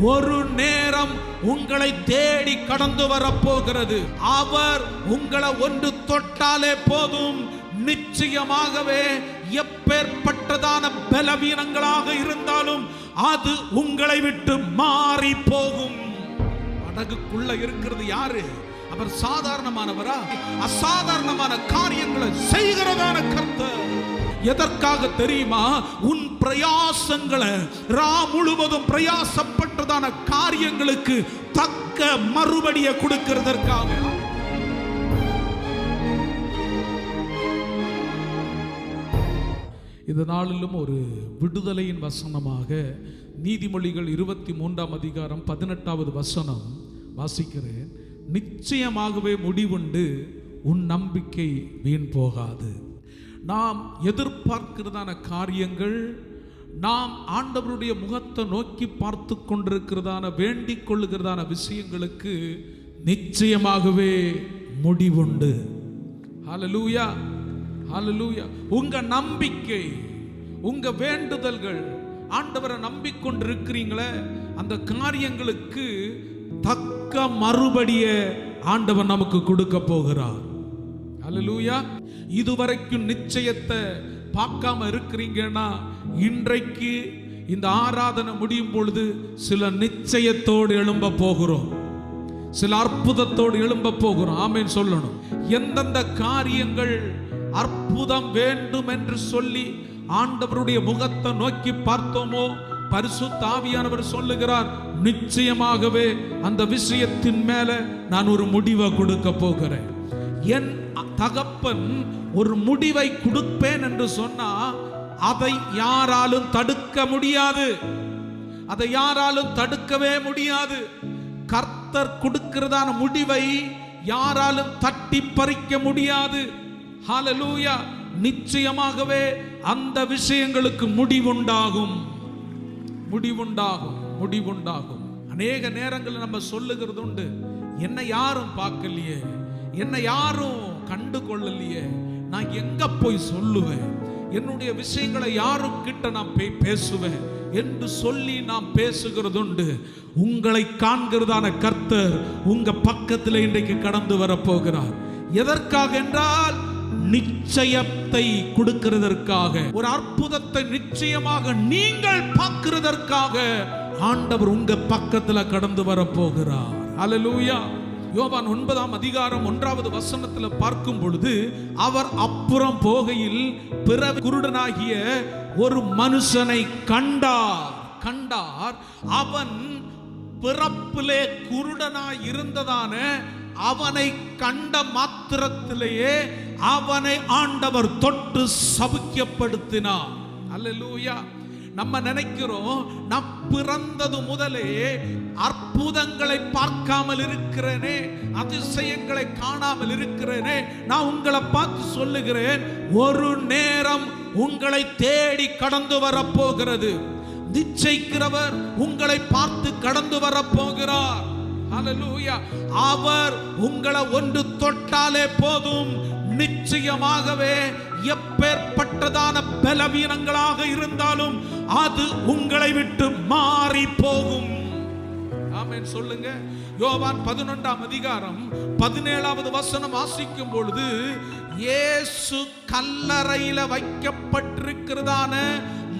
ஒரு நேரம் உங்களை தேடி கடந்து வரப்போகிறது. அவர் உங்களை ஒன்று தொட்டாலே போதும். நிச்சயமாகவே எப்பேற்பட்டதான பலவீனங்களாக இருந்தாலும் அது உங்களை விட்டு மாறி போகும். படகுக்குள்ள இருக்கிறது யாரு? அவர் சாதாரணமானவரா? அசாதாரணமான காரியங்களை செய்கிறதான கர்த்தர். எதற்காக தெரியுமா? உன் பிரயாசங்களை ரா முழுவதும் பிரயாசப்பட்டதான காரியங்களுக்கு தக்க மறுபடியை கொடுக்கிறதற்காக. இந்த நாளிலும் ஒரு விடுதலையின் வசனமாக நீதிமொழிகள் இருபத்தி மூன்றாம் அதிகாரம் பதினெட்டாவது வசனம் வாசிக்கிறேன். நிச்சயமாகவே முடிவுண்டு உன் நம்பிக்கை வீண் போகாது. நாம் எதிர்பார்க்கிறதான காரியங்கள் நாம் ஆண்டவருடைய முகத்தை நோக்கி பார்த்து கொண்டிருக்கிறதான வேண்டிக் கொள்ளுகிறதான விஷயங்களுக்கு நிச்சயமாகவே முடிவுண்டு. ஹலலூயா ஹலலூயா உங்க நம்பிக்கை உங்க வேண்டுதல்கள் ஆண்டவரை நம்பிக்கொண்டிருக்கிறீங்களே அந்த காரியங்களுக்கு தக்க மறுபடிய ஆண்டவர் நமக்கு கொடுக்க போகிறார். ஹalleluya இதுவரைக்கும் நிச்சயத்தை பார்க்காம இருக்கிறீங்கன்னா இன்றைக்கு இந்த ஆராதனை முடியும் பொழுது சில நிச்சயத்தோடு எழும்ப போகிறோம். சில அற்புதத்தோடு எழும்ப போகிறோம். ஆமேன் சொல்லணும். எந்தெந்த காரியங்கள் அற்புதம் வேண்டும் என்று சொல்லி ஆண்டவருடைய முகத்தை நோக்கி பார்த்தோமோ பரிசு தாவியானவர் சொல்லுகிறார் நிச்சயமாகவே அந்த விஷயத்தின் மேல நான் ஒரு முடிவை கொடுக்க போகிறேன். என் தகப்பன் ஒரு முடிவை கொடுப்பேன் என்று சொன்னா அதை யாராலும் தடுக்க முடியாது. அதை யாராலும் தடுக்கவே முடியாது. கர்த்தர் கொடுக்கிறதான முடிவை யாராலும் தட்டி பறிக்க முடியாது. ஹலலூயா நிச்சயமாகவே அந்த விஷயங்களுக்கு முடிவுண்டாகும். முடிவுண்டாகும் முடிவுண்டாகும். அநேக நேரங்களில் நம்ம சொல்லுகிறது உண்டு என்னை யாரும் பார்க்கலையே? என்னை யாரும் கண்டு கொள்ளலையே நான் எங்க போய் சொல்லுவேன்? என்னுடைய விஷயங்களை யாருக்கிட்ட நான் போய் பேசுவேன் என்று சொல்லி நாம் பேசுகிறதுண்டு. உங்களை காண்கிறதான கர்த்தர் உங்க பக்கத்தில் இன்றைக்கு கடந்து வரப்போகிறார். எதற்காக என்றால் நிச்சயத்தை கொடுக்கிறதற்காக. ஒரு அற்புதத்தை நிச்சயமாக நீங்கள் பார்க்கிறதற்காக ஆண்டவர் உங்க பக்கத்துல கடந்து வரப்போகிறார். அலலூயா யோவான் ஒன்பதாம் அதிகாரம் ஒன்றாவது வசனத்துல பார்க்கும் பொழுது அவர் அப்புறம் போகையில் பிற குருடனாகிய ஒரு மனுஷனை கண்டார். கண்டார். அவன் பிறப்பிலே குருடனாய் இருந்ததான அவனை கண்ட மாத்திரத்திலேயே அவனை ஆண்டவர் தொட்டு சபிக்கப்படுத்தினார். அல்லேலூயா. நம்ம நினைக்கிறோம் நான் பிறந்தது முதலே அற்புதங்களை பார்க்காமல் இருக்கிறேனே அதிசயங்களை காணாமல் இருக்கிறேனே நான் உங்களை பார்த்து சொல்லுகிறேன் ஒரு நேரம் உங்களை தேடி கடந்து வரப்போகிறது. நிச்சயிக்கிறவர் உங்களை பார்த்து கடந்து வரப்போகிறார். அவர் உங்களை ஒன்று தொட்டாலே போதும். நிச்சயமாகவே எப்பேற்பட்டதான பலவீனங்களாக இருந்தாலும் அது உங்களை விட்டு மாறி போகும். ஆமேன். சொல்லுங்க. யோவான் பதினொன்றாம் அதிகாரம் பதினேழாவது வசனம் வாசிக்கும் பொழுது இயேசு கல்லறையில வைக்கப்பட்டிருக்கிறதான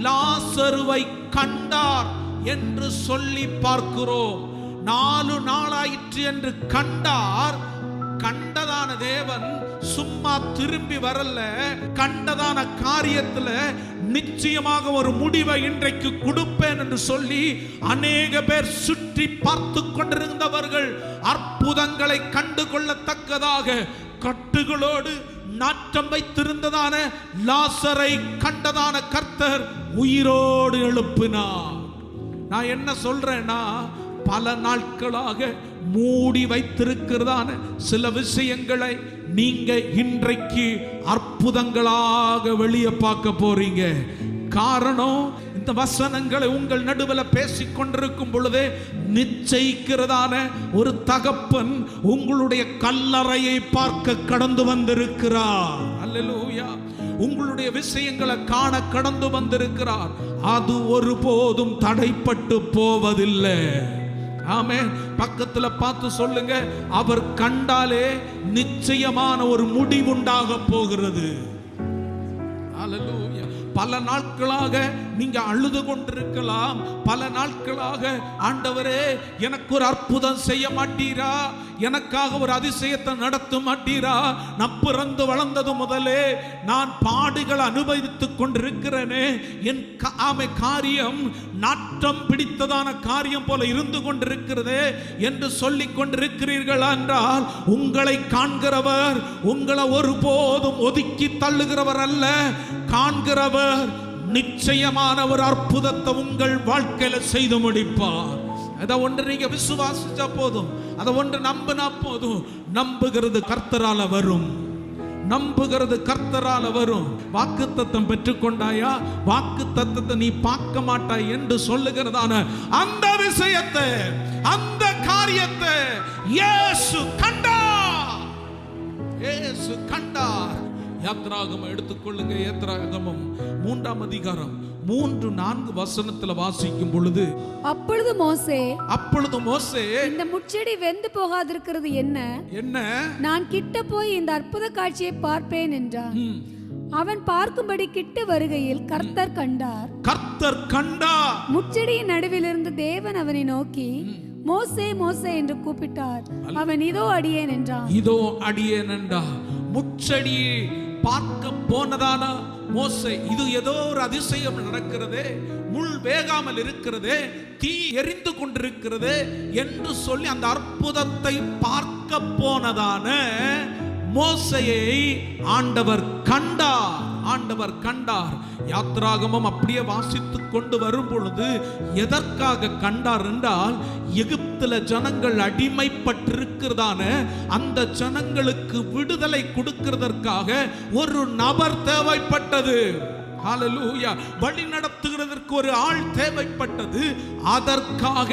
லாசருவை கண்டார் என்று சொல்லி பார்க்கிறோம். நாலு நாளாயிற்று என்று கண்டார். கண்டதான தேவன் சும்மா திரும்பி வரல. கண்டதான காரியத்துல நிச்சயமாக ஒரு முடிவை இன்றைக்கு கொடுப்பேன் என்று சொல்லி அநேக பேர் சுற்றி பார்த்து கொண்டிருந்தவர்கள் அற்புதங்களை கண்டு கொள்ளத்தக்கதாக கட்டுகளோடு நாட்டம் வைத்திருந்ததான லாசரை கண்டதான கர்த்தர் உயிரோடு எழுப்பினார். நான் என்ன சொல்றேன்னா பல நாட்களாக மூடி வைத்திருக்கிறதான சில விஷயங்களை நீங்க இன்றைக்கு அற்புதங்களாக வெளியே பார்க்க போறீங்க. காரணம் இந்த வசனங்களை உங்கள் நடுவில் பேசிக் கொண்டிருக்கும் பொழுது நிச்சயிக்கிறதான ஒரு தகப்பன் உங்களுடைய கல்லறையை பார்க்க கடந்து வந்திருக்கிறார். அல்ல உங்களுடைய விஷயங்களை காண கடந்து வந்திருக்கிறார். அது ஒருபோதும் தடைப்பட்டு போவதில்லை. ஆமே பக்கத்துல பார்த்து சொல்லுங்க. அவர் கண்டாலே நிச்சயமான ஒரு முடிவுண்டாக போகிறது. பல நாட்களாக நீங்க அழுது கொண்டிருக்கலாம். பல நாட்களாக ஆண்டவரே எனக்கு ஒரு அற்புதம் செய்ய மாட்டீரா? எனக்காக ஒரு அதிசயத்தை நடத்த மாட்டீரா நான் பிறந்து வளர்ந்தது முதலே நான் பாடுகள் அனுபவித்துக் கொண்டிருக்கிறேனே என் ஆமை காரியம் நாட்டம் பிடித்ததான காரியம் போல இருந்து கொண்டிருக்கிறதே என்று சொல்லிக் கொண்டிருக்கிறீர்கள் என்றால் உங்களை காண்கிறவர் உங்களை ஒருபோதும் ஒதுக்கி தள்ளுகிறவர் அல்ல. காண்கிறவர் நிச்சயமான ஒரு அற்புதத்தை உங்கள் வாழ்க்கையில செய்து முடிப்பார். அதை ஒன்று நீங்க விசுவாசிச்சா போதும். அதை ஒன்று நம்பினா போதும். நம்புகிறது கர்த்தரால வரும். நம்புகிறது கர்த்தரால வரும். வாக்கு தத்தம் பெற்றுக்கொண்டாயா? வாக்கு தத்தத்தை நீ பார்க்க மாட்டாய் என்று சொல்லுகிறதான அந்த விஷயத்தை அந்த காரியத்தை இயேசு கண்டார். இயேசு கண்டார். யாத்ராகமம் எடுத்துக்கொள்ளுங்க யாத்ராகமம். மூன்றாம் அதிகாரம் மூன்று நான்கு வசனத்துல வாசிக்கும் பொழுது அப்பொழுது மோசே அப்பொழுது மோசே இந்த முச்செடி வெந்து போகாதிருக்கிறது என்ன? என்ன? நான் கிட்ட போய் இந்த அற்புத காட்சியை பார்ப்பேன் என்றான். அவன் பார்க்கும்படி கிட்ட வருகையில் கர்த்தர் கண்டார். கர்த்தர் கண்டார் முச்செடியின் நடுவிலிருந்து தேவன் அவனை நோக்கி மோசே மோசே என்று கூப்பிட்டார். அவன் இதோ அடியேன் என்றான். இதோ அடியேன் என்றா முச்சடி பார்க்க போனதான மோசை இது ஏதோ ஒரு அதிசயம் நடக்கிறதே முள் வேகாமல் இருக்கிறது தீ எரிந்து கொண்டிருக்கிறது என்று சொல்லி அந்த அற்புதத்தை பார்க்க போனதான மோசையை ஆண்டவர் கண்டார். ஆண்டவர் கண்டார். யாத்ராகமம் அப்படியே வாசித்துக் கொண்டு வரும் பொழுது எதற்காக கண்டார் என்றால் எகிப்தில் ஜனங்கள் அடிமைப்பட்டிருக்கிறதான அந்த ஜனங்களுக்கு விடுதலை கொடுக்கிறதற்காக ஒரு நபர் தேவைப்பட்டது. வழி நடத்துகிறதற்கு ஒரு ஆள் தேவைப்பட்டது. அதற்காக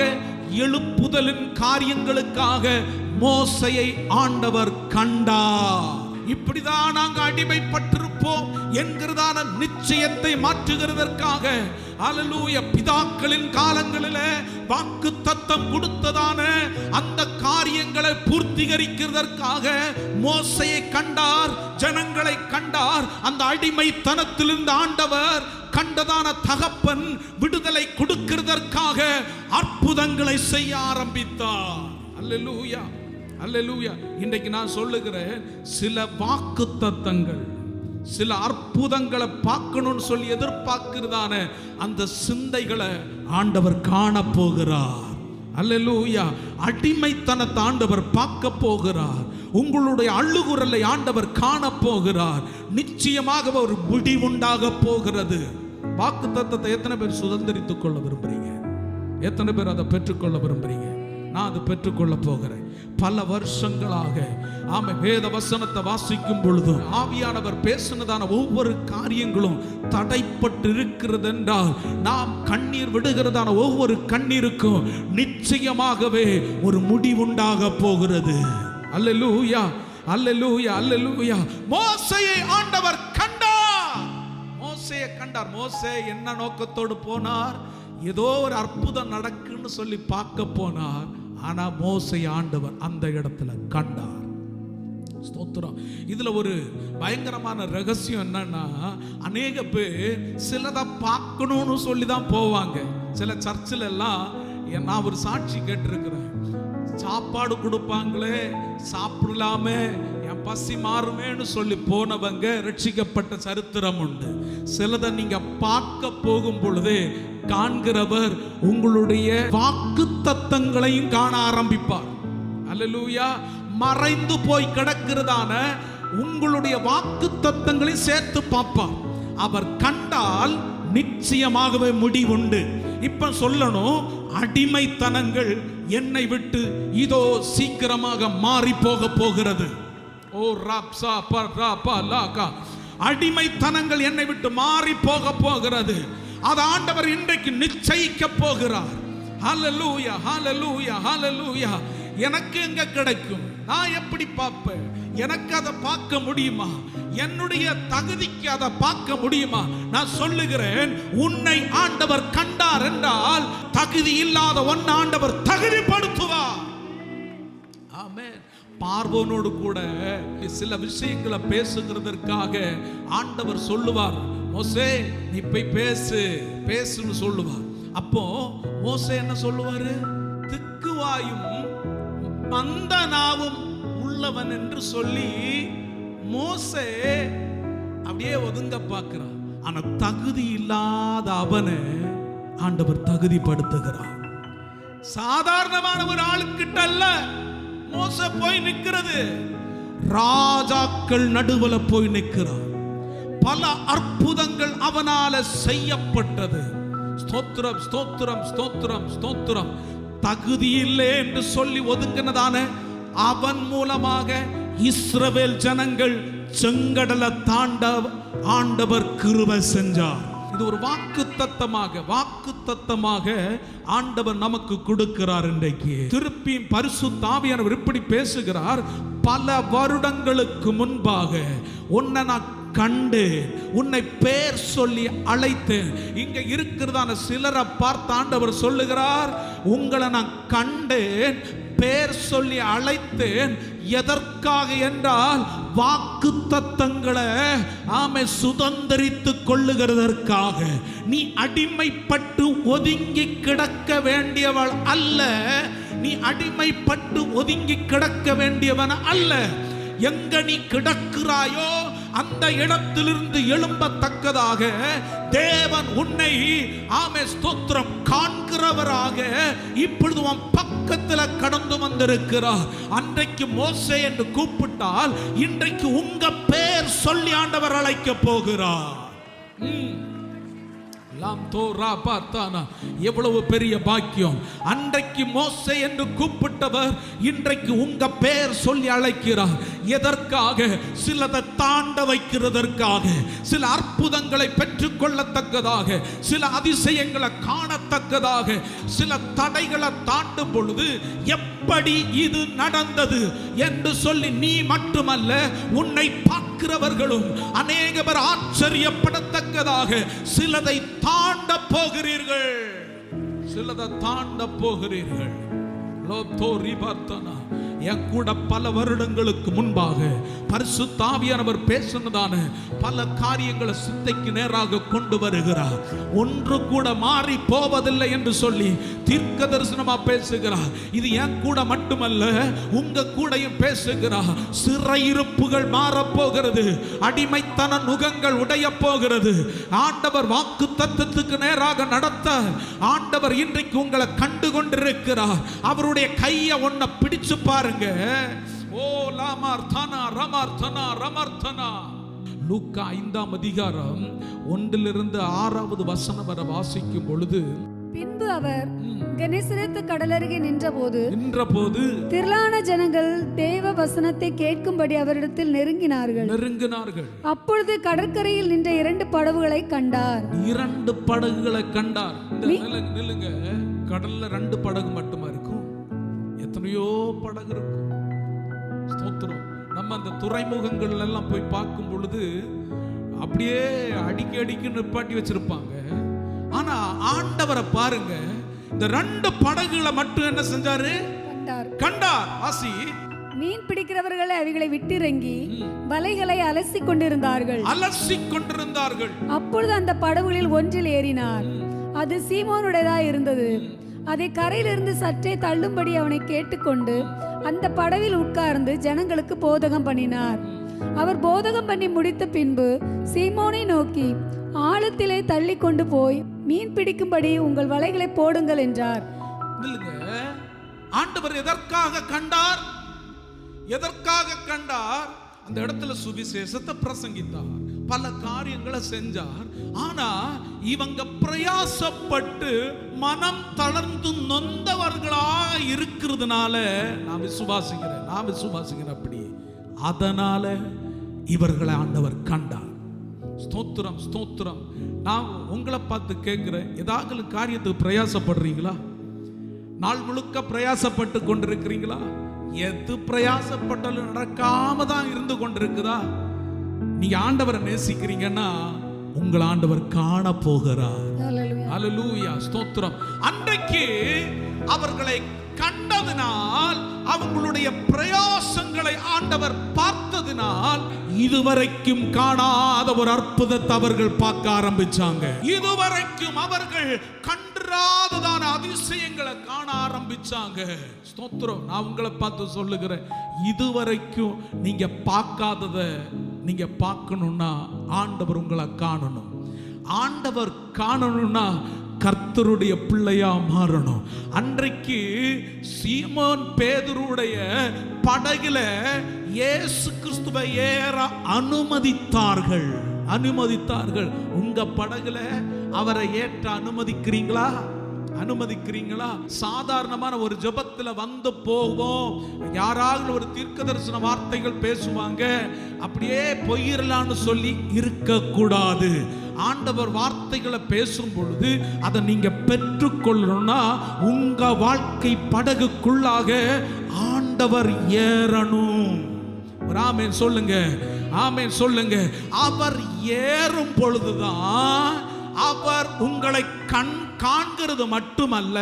எழுப்புதலின் காரியங்களுக்காக மோசையை ஆண்டவர் கண்டார். இப்படிதான் நாங்க அடிமைப்பட்டிருப்போம் என்கிறதான நிச்சயத்தை மாற்றுகிறதற்காக. அலலூய பிதாக்களின் காலங்களில் வாக்கு தத்தம் கொடுத்ததான அந்த காரியங்களை பூர்த்திகரிக்கிறதற்காக மோசையை கண்டார் ஜனங்களை கண்டார் அந்த அடிமைத்தனத்திலிருந்து ஆண்டவர் கண்டதான தகப்பன் விடுதலை கொடுக்கிறதற்காக அற்புதங்களை செய்ய ஆரம்பித்தார். அல்லேலூயா அல்லேலூயா இன்றைக்கு நான் சொல்லுகிறேன் சில வாக்கு தத்தங்கள் சில அற்புதங்களை பார்க்கணும்னு சொல்லி எதிர்பார்க்கிறதான அந்த சிந்தைகளை ஆண்டவர் காண போகிறார். அல்லேலூயா அடிமைத்தனத்தை ஆண்டவர் பார்க்க போகிறார். உங்களுடைய அள்ளுகுரலை ஆண்டவர் காண போகிறார். நிச்சயமாக ஒரு முடிவுண்டாக போகிறது. வாக்கு தத்தத்தை எத்தனை பேர் சுதந்திரித்துக் கொள்ள விரும்புறீங்க? எத்தனை பேர் அதை பெற்றுக்கொள்ள விரும்புறீங்க? நான் அதை பெற்றுக்கொள்ள போகிறேன். பல வருஷங்களாக ஆமை வேத வசனத்தை வாசிக்கும் பொழுதும் ஆவியானவர் பேசினதான ஒவ்வொரு காரியங்களும் தடைப்பட்டு இருக்கிறது என்றால் நாம் கண்ணீர் விடுகிறதான ஒவ்வொரு கண்ணீருக்கும் நிச்சயமாகவே ஒரு முடிவுண்டாக போகிறது. அல்லேலூயா அல்லேலூயா அல்லேலூயா. மோசையை ஆண்டவர் கண்டார். மோசையை கண்டார். மோசே என்ன நோக்கத்தோடு போனார்? ஏதோ ஒரு அற்புதம் நடக்குன்னு சொல்லி பார்க்க போனார். ஆனா மோசை ஆண்டவர் அந்த இடத்துல கண்டார். ஸ்தோத்திரம். இதுல ஒரு பயங்கரமான ரகசியம் என்னன்னா அநேக பேர் சிலதை பார்க்கணும்னு சொல்லி தான் போவாங்க. சில சர்ச்சில் எல்லாம் நான் ஒரு சாட்சி கேட்டிருக்கிறேன். சாப்பாடு கொடுப்பாங்களே சாப்பிடலாமே என் பசி மாறுமேன்னு சொல்லி போனவங்க ரட்சிக்கப்பட்ட சரித்திரம் உண்டு. சிலதை நீங்க பார்க்க போகும் பொழுதே காண்கிறவர் உங்களுடைய வாக்கு தத்தங்களையும் காண ஆரம்பிப்பார். அல்லேலூயா. மறைந்து போய் கிடக்கிறதான உங்களுடைய வாக்கு தத்தங்களையும் சேர்த்து பார்ப்பார். அவர் கண்டால் நிச்சயமாகவே முடிவுண்டு. இப்ப சொல்லணும் அடிமைத்தனங்கள் என்னை விட்டு இதோ சீக்கிரமாக மாறி போக போகிறது. ஓ ராப்சா ப ரா ப லா கா. அடிமைத்தனங்கள் என்னை விட்டு மாறி போக போகிறது. அது ஆண்டவர் இன்றைக்கு நிச்சயிக்க போகிறார். ஹாலலூயா ஹாலலூயா ஹாலலூயா எனக்கு எங்க கிடைக்கும்? நான் எப்படி பார்ப்பேன்? எனக்கு அதை பார்க்க முடியுமா? என்னுடைய தகுதிக்கு அதை பார்க்க முடியுமா? நான் சொல்லுகிறேன் உன்னை ஆண்டவர் கண்டார் என்றால் தகுதி இல்லாத ஒன்னு ஆண்டவர் தகுதிப்படுத்துவார். ஆமென். பார்வோனோடு கூட சில விஷயங்களை பேசுகிறதற்காக ஆண்டவர் சொல்லுவார் மோசே நீ போய் பேசு பேசுன்னு சொல்லுவார் அப்போ மோசே என்ன சொல்லுவாரு? திக்குவாயும் மந்தனாவும் உள்ளவன் என்று சொல்லி மோசே அப்படியே ஒதுங்க பார்க்கிறான் ஆனா தகுதி இல்லாத அவனை ஆண்டவர் தகுதிப்படுத்துகிறார். சாதாரணமான ஒரு ஆளுக்கிட்ட அல்ல மோச போய் நிற்கிறது ராஜாக்கள் நடுவில் போய் நிற்கிறார் பல அற்புதங்கள் அவனால செய்யப்பட்டது. ஸ்தோத்திரம் ஸ்தோத்திரம் ஸ்தோத்திரம் ஸ்தோத்திரம். தகுதி இல்லை என்று சொல்லி ஒதுங்கினதான அவன் மூலமாக இஸ்ரவேல் ஜனங்கள் செங்கடலை தாண்ட ஆண்டவர் கிருப செஞ்சார். இது ஒரு வாக்கு தத்தமாக வாக்கு தத்தமாக ஆண்டவர் நமக்கு கொடுக்கிறார் இன்றைக்கு. திருப்பி பரிசு தாவியானவர் இப்படி பேசுகிறார் பல வருடங்களுக்கு முன்பாக உன்னை நான் கண்டு உன்னை பேர் சொல்லி அழைத்து இங்க இருக்கிறதான சிலரை பார்த்து ஆண்டவர் சொல்லுகிறார் உங்களை நான் கண்டேன் பேர் சொல்லி அழைத்தேன். எதற்காக என்றால் வாக்கு தத்தங்களை ஆமை சுதந்திரித்துக் கொள்ளுகிறதற்காக. நீ அடிமைப்பட்டு ஒதுங்கி கிடக்க வேண்டியவள் அல்ல. நீ அடிமைப்பட்டு ஒதுங்கி கிடக்க வேண்டியவன் அல்ல. எங்க நீ கிடக்கிறாயோ அந்த இடத்திலிருந்து எழும்பத்தக்கதாக தேவன் உன்னை ஆமே ஸ்தோத்திரம் காண்கிறவராக இப்பொழுது உன் பக்கத்தில் கடந்து வந்திருக்கிறார். அன்றைக்கு மோசே என்று கூப்பிட்டால் இன்றைக்கு உங்க பேர் சொல்லி ஆண்டவர் அழைக்க போகிறார். லாம் பார்த்தானா? எவ்வளவு பெரிய பாக்கியம். அன்றைக்கு மோசை என்று கூப்பிட்டவர் இன்றைக்கு உங்க பெயர் சொல்லி அழைக்கிறார். எதற்காக? சிலதை தாண்ட வைக்கிறதற்காக. சில அற்புதங்களை பெற்றுக்கொள்ளத்தக்கதாக. சில அதிசயங்களை காணத்தக்கதாக. சில தடைகளை தாண்டும் பொழுது எப்படி இது நடந்தது? என்று சொல்லி நீ மட்டுமல்ல உன்னை பார்த்து பார்க்கிறவர்களும் அநேக பேர் ஆச்சரியப்படத்தக்கதாக சிலதை தாண்ட போகிறீர்கள். சிலதை தாண்ட போகிறீர்கள். என் கூட பல வருடங்களுக்கு முன்பாக பரிசு தாவியானவர் பேசினதான பல காரியங்களை சிந்தைக்கு நேராக கொண்டு வருகிறார். ஒன்று கூட மாறி போவதில்லை என்று சொல்லி தீர்க்க தரிசனமா பேசுகிறார். இது என் கூட மட்டுமல்ல உங்க கூடயும் பேசுகிறார். சிறையிருப்புகள் மாறப்போகிறது. அடிமைத்தன நுகங்கள் உடைய போகிறது. ஆண்டவர் வாக்கு தத்துவத்துக்கு நேராக நடத்த ஆண்டவர் இன்றைக்கு உங்களை கண்டு கொண்டிருக்கிறார் அவருடைய கையை ஒன்ன பிடிச்சு பாருங்க. ஓ லாமார்த்தனா ரமார்த்தனா ரமார்த்தனா. லூக்கா ஐந்தாம் அதிகாரம் ஒன்றிலிருந்து ஆறாவது வசனம் வரை வாசிக்கும் பொழுது பின்பு அவர் கெனேசரேத்து கடலருகே நின்றபோது நின்றபோது திரளான ஜனங்கள் தேவ வசனத்தை கேட்கும்படி அவரிடத்தில் நெருங்கினார்கள். நெருங்கினார்கள். அப்பொழுது கடற்கரையில் நின்ற இரண்டு படவுகளை கண்டார். இரண்டு படகுகளை கண்டார். நில்லுங்க கடல்ல ரெண்டு படகு மட்டுமா இருக்கும் எத்தனையோ படகு இருக்கும் ஸ்தோத்திரம். நம்ம அந்த துறைமுகங்கள் எல்லாம் போய் பார்க்கும் பொழுது அப்படியே அடிக்கி அடிக்கி நிப்பாட்டி வச்சிருப்பாங்க. ஆனா ஆண்டவரை பாருங்க. இந்த ரெண்டு படகுகளை மட்டும் என்ன செஞ்சாரு? கண்டார். ஆசி. மீன் பிடிக்கிறவர்களை அவைகளை விட்டிறங்கி வலைகளை அலசி கொண்டிருந்தார்கள். அலசி கொண்டிருந்தார்கள். அப்பொழுது அந்த படவுகளில் ஒன்றில் ஏறினார். அது சீமோனுடையதா இருந்தது. அதை கரையிலிருந்து சற்றே தள்ளும்படி அவனை கேட்டுக்கொண்டு அந்த படவில் உட்கார்ந்து ஜனங்களுக்கு போதகம் பண்ணினார். அவர் போதகம் பண்ணி முடித்த பின்பு சீமோனை நோக்கி ஆழத்திலே தள்ளி கொண்டு போய் மீன் பிடிக்கும்படி உங்கள் வலைகளை போடுங்கள் என்றார். ஆண்டவர் எதற்காக கண்டார்? எதற்காக கண்டார்? அந்த இடத்துல சுவிசேஷத்தை பிரசங்கித்தார். பல காரியங்களை செஞ்சார். ஆனா இவங்க பிரயாசப்பட்டு மனம் தளர்ந்து நொந்தவர்களாக இருக்கிறதுனால நான் விசுவாசிக்கிறேன் நான் விசுவாசிக்கிறேன் அப்படி. அதனால இவர்களை ஆண்டவர் கண்டார். ஸ்தோத்திரம் ஸ்தோத்திரம். நான் உங்களை பார்த்து கேட்குறேன் ஏதாவது காரியத்துக்கு பிரயாசப்படுறீங்களா? நாள் முழுக்க பிரயாசப்பட்டு கொண்டிருக்கிறீங்களா? எது பிரயாசப்பட்டாலும் நடக்காம தான் இருந்து கொண்டிருக்குதா? நீங்க ஆண்டவரை நேசிக்கிறீங்கன்னா உங்கள் ஆண்டவர் காண போகிறார் அல்லேலூயா ஸ்தோத்திரம். அன்றைக்கு அவர்களை கண்டதினால் அவங்களுடைய பிரயாசங்களை ஆண்டவர் பார்த்ததினால் இதுவரைக்கும் காணாத ஒரு அற்புதத்தை அவர்கள் பார்க்க ஆரம்பிச்சாங்க. இதுவரைக்கும் அவர்கள் கண்டாததான அதிசயங்களை காண ஆரம்பிச்சாங்க. ஸ்தோத்திரம். நான் உங்களை பார்த்து சொல்லுகிறேன். இதுவரைக்கும் நீங்க பார்க்காததை நீங்கள் பார்க்கணுன்னா ஆண்டவர் உங்களை காணணும். ஆண்டவர் காணணும்னா கர்த்தருடைய பிள்ளையா மாறணும். அன்றைக்கு சீமான் பேதருடைய படகுல இயேசு கிறிஸ்துவை ஏற அனுமதித்தார்கள். அனுமதித்தார்கள். உங்க படகுல அவரை ஏற்ற அனுமதிக்கிறீங்களா? அனுமதிக்கிறீங்களா? சாதாரணமான ஒரு ஜெபத்துல வந்து போவோம். யாராவது ஒரு தீர்க்க தரிசன வார்த்தைகள் பேசுவாங்க. அப்படியே பொய்யிரலான்னு சொல்லி இருக்கக்கூடாது. ஆண்டவர் வார்த்தைகளை பேசும் பொழுது அதை நீங்க பெற்றுக்கொள்ளணும்னா உங்க வாழ்க்கை படகுக்குள்ளாக ஆண்டவர் ஏறணும். ஒரு சொல்லுங்க. ஆமேன் சொல்லுங்க. அவர் ஏறும் பொழுதுதான் அவர் உங்களை கண் காண்கிறது மட்டுமல்ல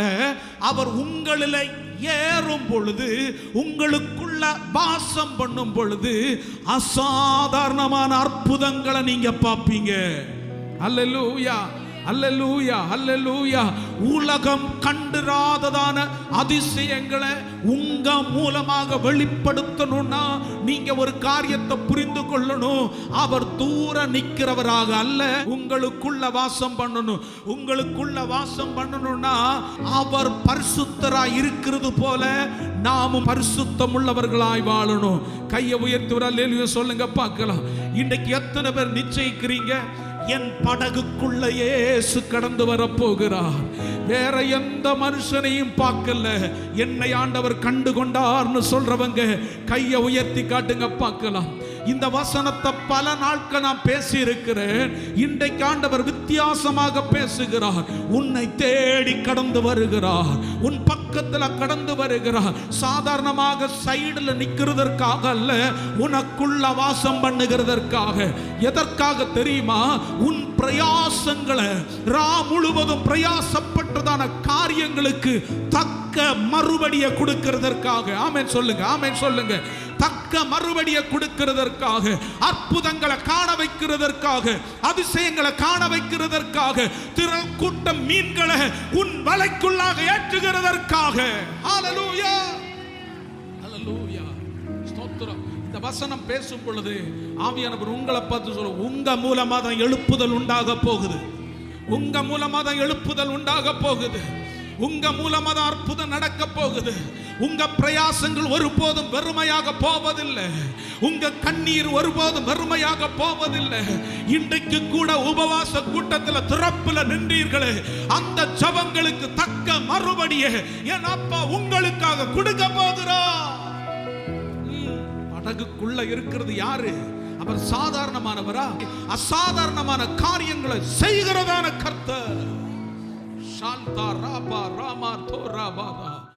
அவர் உங்களில் ஏறும் பொழுது உங்களுக்குள்ள வாசம் பண்ணும் பொழுது அசாதாரணமான அற்புதங்களை நீங்க பார்ப்பீங்க. அல்லேலூயா. அல்லலூயா அல்லலூயா உலகம் கண்டுராததான அதிசயங்களை உங்க மூலமாக வெளிப்படுத்தணும்னா நீங்க ஒரு காரியத்தை புரிந்து கொள்ளணும். அவர் தூர நிக்கிறவராக அல்ல உங்களுக்குள்ள வாசம் பண்ணணும். உங்களுக்குள்ள வாசம் பண்ணணும்னா அவர் பரிசுத்தரா இருக்கிறது போல நாமும் பரிசுத்தம் உள்ளவர்களாய் வாழணும். கையை உயர்த்தி ஒரு சொல்லுங்க பார்க்கலாம். இன்னைக்கு எத்தனை பேர் நிச்சயிக்கிறீங்க? என் படகுக்குள்ள இயேசு கடந்து வரப்போகிறார். வேற எந்த மனுஷனையும் பார்க்கல. என்னை ஆண்டவர் கண்டு கொண்டார்னு சொல்றவங்க கையை உயர்த்தி காட்டுங்க பார்க்கலாம். இந்த வசனத்தை பல நாட்கள் நான் பேசி இருக்கிறேன் இன்றைக்கு ஆண்டவர் வித்தியாசமாக பேசுகிறார். உன்னை தேடி கடந்து வருகிறார். உன் பக்கத்துல கடந்து வருகிறார். சாதாரணமாக சைடுல நிக்கிறதற்காக அல்ல உனக்குள்ள வாசம் பண்ணுகிறதற்காக. எதற்காக தெரியுமா? உன் பிரயாசங்களை ரா முழுவதும் பிரயாசப்பட்டதான காரியங்களுக்கு தக்க மறுபடியை கொடுக்கிறதற்காக. ஆமேன் சொல்லுங்க ஆமேன் சொல்லுங்க. தக்க மறுபடியை கொடுக்கிறதற்காக அற்புதங்களை காண வைக்கிறதற்காக அதிசயங்களை காண வைக்கிறதற்காக திரள் கூட்டம் மீன்களை உன் வலைக்குள்ளாக ஏற்றுகிறதற்காக. ஹalleluya ஹalleluya ஸ்தோத்திரம். இந்த வசனம் பேசும் பொழுது ஆவியானவர் உங்களை பார்த்து சொல்ல உங்க மூலமா தான் எழுப்புதல் உண்டாக போகுது. உங்க மூலமா தான் எழுப்புதல் உண்டாக போகுது. உங்க மூலமா தான் அற்புதம் நடக்க போகுது. உங்க பிரயாசங்கள் ஒருபோதும் வெறுமையாக போவதில்லை. உங்க கண்ணீர் ஒருபோதும் வெறுமையாக போவதில்லை. இன்றைக்கு கூட உபவாச கூட்டத்தில் திறப்புல நின்றீர்களே. அந்த ஜபங்களுக்கு தக்க மறுபடியே என் அப்பா உங்களுக்காக கொடுக்க போகிறார். படகுக்குள்ள இருக்கிறது யாரு? அவர் சாதாரணமானவரா? அசாதாரணமான காரியங்களை செய்கிறதான கர்த்தர். Shanta Rapa Rama Torababa.